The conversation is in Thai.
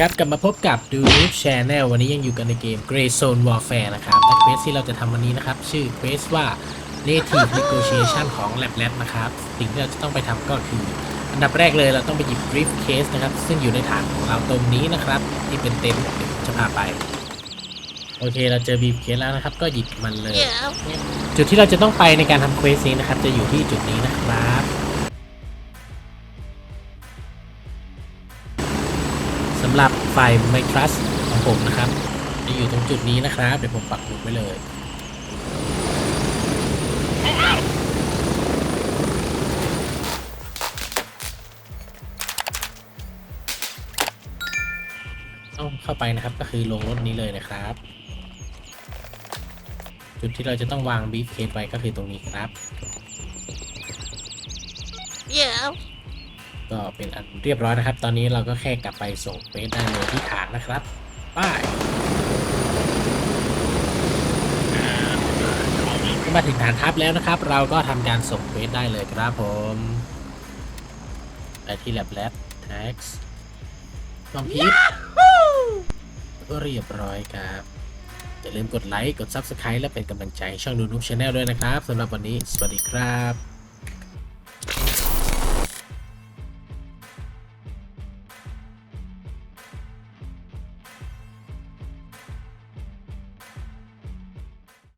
ครับกลับมาพบกับดูนูบชแนลวันนี้ยังอยู่กันในเกม Grey Zone Warfare นะครับและเควสที่เราจะทำวันนี้นะครับ ชื่อเควสว่า Native Negotiation ของ Lab Lab นะครับ สิ่งที่เราจะต้องไปทำก็คือ อันดับแรกเลยเราต้องไปหยิบ Brief Case นะครับ ซึ่งอยู่ในฐานของเราตรงนี้นะครับ ที่เป็นเต็นท์เดี๋ยวผมจะพาไป โอเคเราเจอ Brief Case แล้วนะครับ ก็หยิบมันเลย จุดที่เราจะต้องไปในการทำเควสนี้นะครับ จะอยู่ที่จุดนี้นะครับำหรับไฟล์ My Trust ของผมนะครับจะอยู่ตรงจุดนี้นะครับ เดี๋ยวผมปักหมุดไว้เลยต้องเข้าไปนะครับก็คือลงรถนี้เลยนะครับ จุดที่เราจะต้องวางบีฟเคสไว้ก็คือตรงนี้ครับ Yeah. ก็เป็นอันเรียบร้อยนะครับ ตอนนี้เราก็แค่กลับไปส่งเฟสได้เลยที่ฐานนะครับป้ายมาถึงฐานทัพแล้วนะครับ เราก็ทำการส่งเฟสได้เลยครับผม ไปที่ lab lab tax ความพิษก็เรียบร้อยครับอย่าลืมกดไลค์ กด Subscribe และเป็นกำลังใจช่องดูนูบชาแนลด้วยนะครับสำหรับวันนี้ สวัสดีครับ